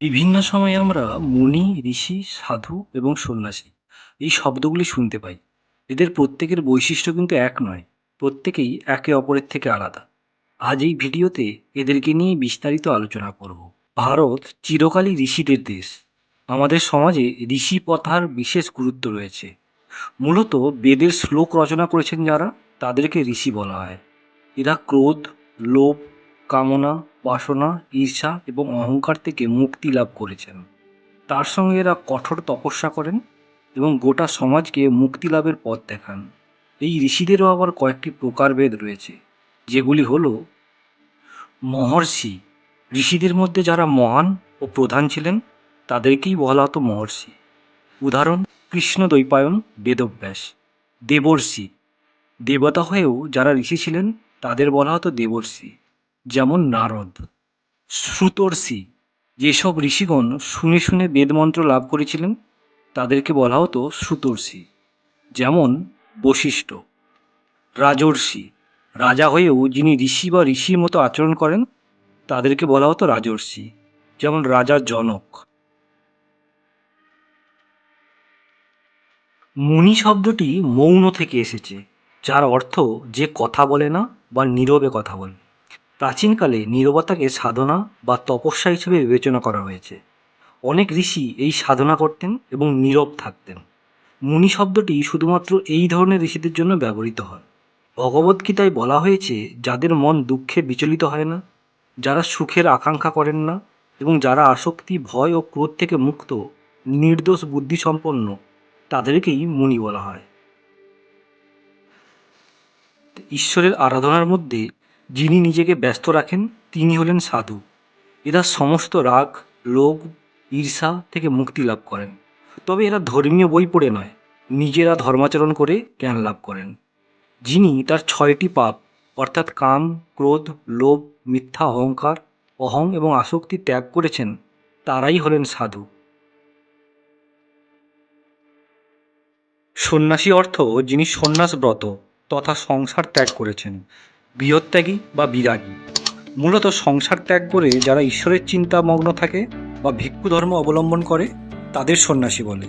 বিভিন্ন সময়ে আমরা মুনি, ঋষি, সাধু এবং সন্ন্যাসী এই শব্দগুলি শুনতে পাই। এদের প্রত্যেকের বৈশিষ্ট্য কিন্তু এক নয়, প্রত্যেকেই একে অপরের থেকে আলাদা। আজ এই ভিডিওতে এদেরকে নিয়ে বিস্তারিত আলোচনা করব। ভারত চিরকালই ঋষিদের দেশ। আমাদের সমাজে ঋষি প্রথার বিশেষ গুরুত্ব রয়েছে। মূলত বেদের শ্লোক রচনা করেছেন যারা, তাদেরকে ঋষি বলা হয়। এরা ক্রোধ, লোভ কামনা, বাসনা, ঈর্ষা এবং অহংকার থেকে মুক্তি লাভ করেছেন। তার সঙ্গে এরা কঠোর তপস্যা করেন এবং গোটা সমাজকে মুক্তি লাভের পথ দেখান। এই ঋষিদেরও আবার কয়েকটি প্রকারভেদ রয়েছে, যেগুলি হল মহর্ষি। ঋষিদের মধ্যে যারা মহান ও প্রধান ছিলেন, তাদেরকেই বলা হতো মহর্ষি। উদাহরণ কৃষ্ণ দৈপায়ন বেদব্যাস। দেবর্ষি। দেবতা হয়েও যারা ঋষি ছিলেন, তাদের বলা হতো দেবর্ষি। যেমন নারদ, শ্রুতর্ষি, যেসব ঋষিগণ শুনে শুনে বেদমন্ত্র লাভ করেছিলেন, তাদেরকে বলা হতো শ্রুতর্ষি। যেমন বশিষ্ঠ, রাজর্ষি, রাজা হয়েও যিনি ঋষি বা ঋষির মতো আচরণ করেন, তাদেরকে বলা হতো রাজর্ষি, যেমন রাজা জনক। মুনি শব্দটি মৌন থেকে এসেছে, যার অর্থ যে কথা বলে না বা নীরবে কথা বলে। প্রাচীনকালে নীরবতাকে সাধনা বা তপস্যা হিসেবে বিবেচনা করা হয়েছে। অনেক ঋষি এই সাধনা করতেন এবং নীরব থাকতেন। মুনি শব্দটি শুধুমাত্র এই ধরনের ঋষিদের জন্য ব্যবহৃত হয়। ভগবদ্গীতায় বলা হয়েছে, যাদের মন দুঃখে বিচলিত হয় না, যারা সুখের আকাঙ্ক্ষা করেন না এবং যারা আসক্তি, ভয় ও ক্রোধ থেকে মুক্ত, নির্দোষ বুদ্ধিসম্পন্ন, তাদেরকেই মুনি বলা হয়। ঈশ্বরের আরাধনার মধ্যে যিনি নিজেকে ব্যস্ত রাখেন, তিনি হলেন সাধু। এরা সমস্ত রাগ, লোভ, ঈর্ষা থেকে মুক্তি লাভ করেন। তবে এরা ধর্মীয় বই পড়ে নয়, নিজেরা ধর্মাচরণ করে জ্ঞান লাভ করেন। যিনি তার ছয়টি পাপ, অর্থাৎ কাম, ক্রোধ, লোভ, মিথ্যা, অহংকার, অহং এবং আসক্তি ত্যাগ করেছেন, তারাই হলেন সাধু। সন্ন্যাসী অর্থ যিনি সন্ন্যাস ব্রত তথা সংসার ত্যাগ করেছেন। বৃহত্যাগী বা বিরাগী। মূলত সংসার ত্যাগ করে যারা ঈশ্বরের চিন্তা মগ্ন থাকে বা ভিক্ষু ধর্ম অবলম্বন করে, তাদের সন্ন্যাসী বলে।